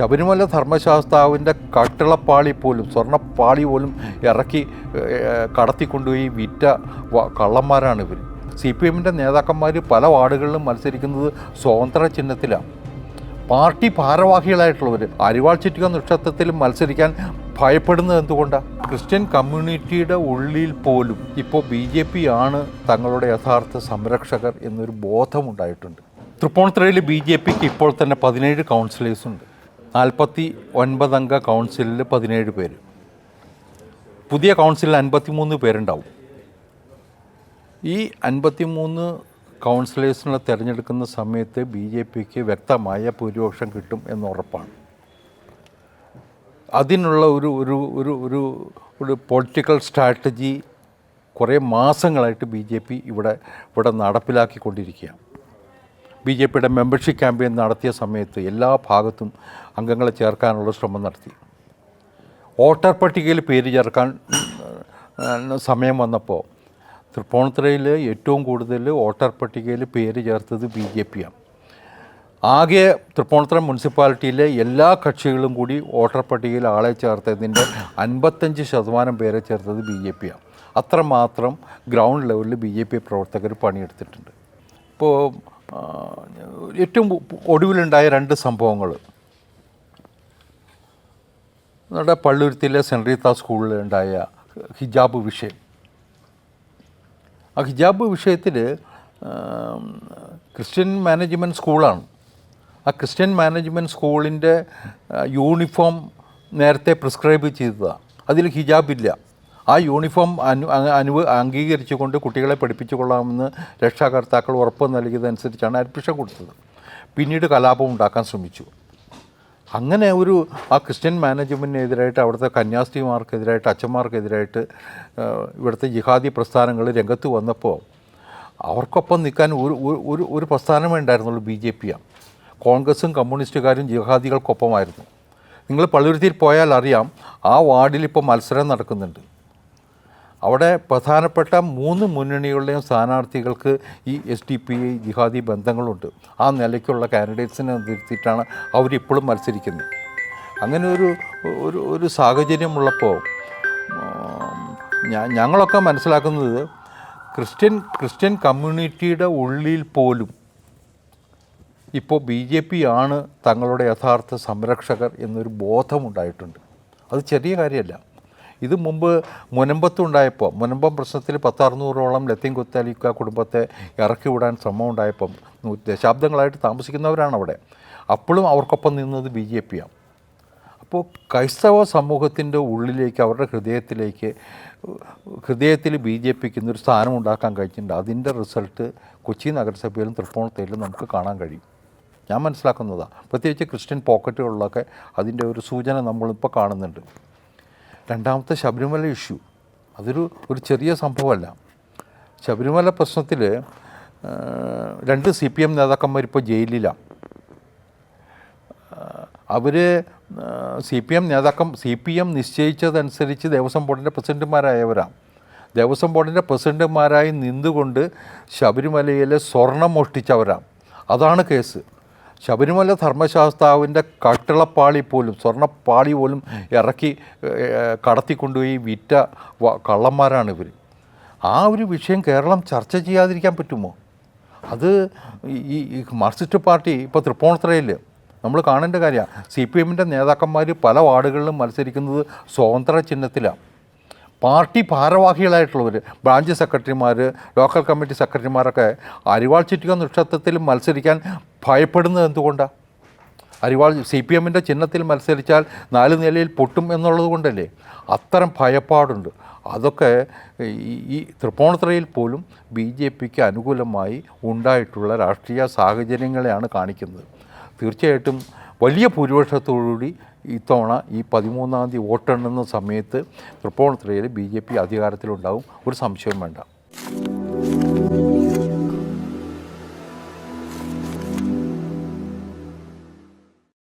ശബരിമല ധർമ്മശാസ്താവിന്റെ കട്ടിളപ്പാളി പോലും സ്വർണപ്പാളി പോലും ഇറക്കി കടത്തിക്കൊണ്ടുപോയി വിറ്റ കള്ളന്മാരാണ് ഇവർ സി പി എമ്മിന്റെ നേതാക്കന്മാർ പല വാർഡുകളിലും മത്സരിക്കുന്നത് സ്വതന്ത്ര ചിഹ്നത്തിലാണ്. പാർട്ടി ഭാരവാഹികളായിട്ടുള്ളവർ അരിവാൾ ചുറ്റിക നക്ഷത്രത്തിൽ മത്സരിക്കാൻ ഭയപ്പെടുന്നത് എന്തുകൊണ്ടാണ് ക്രിസ്ത്യൻ കമ്മ്യൂണിറ്റിയുടെ ഉള്ളിൽ പോലും ഇപ്പോൾ ബി ജെ പി ആണ് തങ്ങളുടെ യഥാർത്ഥ സംരക്ഷകർ എന്നൊരു ബോധമുണ്ടായിട്ടുണ്ട്. തൃപ്പൂണിത്തുറയിൽ ബി ജെ പിക്ക് ഇപ്പോൾ തന്നെ പതിനേഴ് കൗൺസിലേഴ്സ് ഉണ്ട്. നാൽപ്പത്തി ഒൻപതംഗ കൗൺസിലിൽ പതിനേഴ് പേര്. പുതിയ കൗൺസിലിൽ അൻപത്തിമൂന്ന് പേരുണ്ടാവും. ഈ അൻപത്തിമൂന്ന് കൗൺസിലേഴ്സിനെ തിരഞ്ഞെടുക്കുന്ന സമയത്ത് ബി ജെ പിക്ക് വ്യക്തമായ ഭൂരിപക്ഷം കിട്ടും എന്ന് ഉറപ്പാണ്. അതിനുള്ള ഒരു ഒരു ഒരു ഒരു ഒരു പൊളിറ്റിക്കൽ സ്ട്രാറ്റജി കുറേ മാസങ്ങളായിട്ട് ബി ജെ പി ഇവിടെ ഇവിടെ നടപ്പിലാക്കിക്കൊണ്ടിരിക്കുകയാണ്. ബി ജെ പിയുടെ മെമ്പർഷിപ്പ് ക്യാമ്പയിൻ നടത്തിയ സമയത്ത് എല്ലാ ഭാഗത്തും അംഗങ്ങളെ ചേർക്കാനുള്ള ശ്രമം നടത്തി. വോട്ടർ പട്ടികയിൽ പേര് ചേർക്കാൻ സമയം വന്നപ്പോൾ തൃപ്പൂണിത്തുറയിൽ ഏറ്റവും കൂടുതൽ വോട്ടർ പട്ടികയിൽ പേര് ചേർത്തത് ബി ജെ പിയാണ്. ആകെ തൃപ്പൂണിത്തുറ മുനിസിപ്പാലിറ്റിയിലെ എല്ലാ കക്ഷികളും കൂടി വോട്ടർ പട്ടികയിൽ ആളെ ചേർത്തതിന്റെ അൻപത്തഞ്ച് ശതമാനം പേരെ ചേർത്തത് ബി ജെ പിയാണ്. അത്രമാത്രം ഗ്രൗണ്ട് ലെവലിൽ ബി ജെ പി പ്രവർത്തകർ പണിയെടുത്തിട്ടുണ്ട്. ഇപ്പോൾ ഏറ്റവും ഒടുവിലുണ്ടായ രണ്ട് സംഭവങ്ങൾ. നമ്മുടെ പള്ളുരുത്തിയിലെ സെന്റ് റീത്ത സ്കൂളിൽ ഉണ്ടായ ഹിജാബ് വിഷയം. ആ ഹിജാബ് വിഷയത്തിൽ ക്രിസ്ത്യൻ മാനേജ്മെന്റ് സ്കൂളാണ്. ആ ക്രിസ്ത്യൻ മാനേജ്മെന്റ് സ്കൂളിന്റെ യൂണിഫോം നേരത്തെ പ്രിസ്ക്രൈബ് ചെയ്തതാണ് അതിൽ ഹിജാബ് ഇല്ല. ആ യൂണിഫോം അനു അ- അംഗീകരിച്ചു അംഗീകരിച്ചുകൊണ്ട് കുട്ടികളെ പഠിപ്പിച്ചു കൊള്ളാമെന്ന് രക്ഷാകർത്താക്കൾ ഉറപ്പ് നൽകിയതനുസരിച്ചാണ് അഡ്മിഷൻ കൊടുത്തത്. പിന്നീട് കലാപം ഉണ്ടാക്കാൻ ശ്രമിച്ചു. അങ്ങനെ ഒരു ആ ക്രിസ്ത്യൻ മാനേജ്മെന്റിനെതിരായിട്ട് അവിടുത്തെ കന്യാസ്ത്രീമാർക്കെതിരായിട്ട് അച്ഛന്മാർക്കെതിരായിട്ട് ഇവിടുത്തെ ജിഹാദി പ്രസ്ഥാനങ്ങൾ രംഗത്ത് വന്നപ്പോൾ അവർക്കൊപ്പം നിൽക്കാൻ ഒരു- ഒരു ഒരു പ്രസ്ഥാനമേ ഉണ്ടായിരുന്നുള്ളൂ ബി ജെ പിയാണ് കോൺഗ്രസും കമ്മ്യൂണിസ്റ്റുകാരും ജിഹാദികൾക്കൊപ്പമായിരുന്നു. നിങ്ങൾ പള്ളുരുത്തിയിൽ പോയാൽ അറിയാം ആ വാർഡിൽ ഇപ്പോൾ മത്സരം നടക്കുന്നുണ്ട്. അവിടെ പ്രധാനപ്പെട്ട മൂന്ന് മുന്നണികളുടെയും സ്ഥാനാർത്ഥികൾക്ക് ഈ എസ് ഡി പി ഐ ജിഹാദി ബന്ധങ്ങളുണ്ട്. ആ നിലയ്ക്കുള്ള കാൻഡിഡേറ്റ്സിനെ നിർത്തിയിട്ടാണ് അവരിപ്പോഴും മത്സരിക്കുന്നത്. അങ്ങനെ ഒരു ഒരു ഒരു സാഹചര്യമുള്ളപ്പോൾ ഞങ്ങളൊക്കെ മനസ്സിലാക്കുന്നത് ക്രിസ്ത്യൻ ക്രിസ്ത്യൻ കമ്മ്യൂണിറ്റിയുടെ ഉള്ളിൽ പോലും ഇപ്പോൾ ബി ജെ പി ആണ് തങ്ങളുടെ യഥാർത്ഥ സംരക്ഷകർ എന്നൊരു ബോധമുണ്ടായിട്ടുണ്ട്. അത് ചെറിയ കാര്യമല്ല. ഇത് മുമ്പ് മുനമ്പത്തുണ്ടായപ്പോൾ മുനമ്പം പ്രശ്നത്തിൽ പത്തറുന്നൂറോളം ലത്തീൻ കുത്താലിക്ക കുടുംബത്തെ ഇറക്കി വിടാൻ ശ്രമം ഉണ്ടായപ്പം ദശാബ്ദങ്ങളായിട്ട് താമസിക്കുന്നവരാണ് അവിടെ. അപ്പോഴും അവർക്കൊപ്പം നിന്നത് ബി ജെ പിയാണ് അപ്പോൾ ക്രൈസ്തവ സമൂഹത്തിന്റെ ഉള്ളിലേക്ക് അവരുടെ ഹൃദയത്തിലേക്ക് ഹൃദയത്തിൽ ബി ജെ പിക്ക് ഇന്നൊരു സ്ഥാനം ഉണ്ടാക്കാൻ കഴിഞ്ഞിട്ടുണ്ട്. അതിന്റെ റിസൾട്ട് കൊച്ചി നഗരസഭയിലും തൃപ്പൂണിത്തയിലും നമുക്ക് കാണാൻ കഴിയും. ഞാൻ മനസ്സിലാക്കുന്നതാണ് പ്രത്യേകിച്ച് ക്രിസ്ത്യൻ പോക്കറ്റുകളിലൊക്കെ അതിന്റെ ഒരു സൂചന നമ്മളിപ്പോൾ കാണുന്നുണ്ട്. രണ്ടാമത്തെ ശബരിമല ഇഷ്യൂ. അതൊരു ഒരു ചെറിയ സംഭവമല്ല. ശബരിമല പ്രശ്നത്തിൽ രണ്ട് സി പി എം നേതാക്കന്മാർ ഇപ്പോൾ ജയിലിലാണ് അവർ സി പി എം നേതാക്കം സി പി എം നിശ്ചയിച്ചതനുസരിച്ച് ദേവസ്വം ബോർഡിന്റെ പ്രസിഡന്റുമാരായവരാണ് ദേവസ്വം ബോർഡിന്റെ പ്രസിഡന്റുമാരായി നിന്നുകൊണ്ട് ശബരിമലയിലെ സ്വർണം മോഷ്ടിച്ചവരാണ് അതാണ് കേസ്. ശബരിമല ധർമ്മശാസ്താവിന്റെ കട്ടിളപ്പാളി പോലും സ്വർണപ്പാളി പോലും ഇറക്കി കടത്തിക്കൊണ്ടുപോയി വിറ്റ കള്ളന്മാരാണ് ഇവർ ആ ഒരു വിഷയം കേരളം ചർച്ച ചെയ്യാതിരിക്കാൻ പറ്റുമോ? അത് ഈ മാർക്സിസ്റ്റ് പാർട്ടി ഇപ്പോൾ തൃപ്പൂണിത്തറയിൽ നമ്മൾ കാണേണ്ട കാര്യമാണ്. സി പി എമ്മിന്റെ നേതാക്കന്മാർ പല വാർഡുകളിലും മത്സരിക്കുന്നത് സ്വതന്ത്ര ചിഹ്നത്തിലാണ്. പാർട്ടി ഭാരവാഹികളായിട്ടുള്ളവർ ബ്രാഞ്ച് സെക്രട്ടറിമാർ ലോക്കൽ കമ്മിറ്റി സെക്രട്ടറിമാരൊക്കെ അരിവാൾ ചുറ്റിക നക്ഷത്രത്തിൽ മത്സരിക്കാൻ ഭയപ്പെടുന്നത് എന്തുകൊണ്ടാണ് അരിവാൾ സി പി എമ്മിന്റെ ചിഹ്നത്തിൽ മത്സരിച്ചാൽ നാല് നിലയിൽ പൊട്ടും എന്നുള്ളത് കൊണ്ടല്ലേ? അത്തരം ഭയപ്പാടുണ്ട്. അതൊക്കെ ഈ തൃപ്പൂണിത്തറയിൽ പോലും ബി ജെ പിക്ക് അനുകൂലമായി ഉണ്ടായിട്ടുള്ള രാഷ്ട്രീയ സാഹചര്യങ്ങളെയാണ് കാണിക്കുന്നത്. തീർച്ചയായിട്ടും വലിയ ഭൂരിപക്ഷത്തോടുകൂടി ഇത്തവണ ഈ പതിമൂന്നാം തീയതി വോട്ടെണ്ണുന്ന സമയത്ത് തൃപ്പൂണിത്തുറയിൽ ബി ജെ പി അധികാരത്തിലുണ്ടാവും. ഒരു സംശയവും വേണ്ട.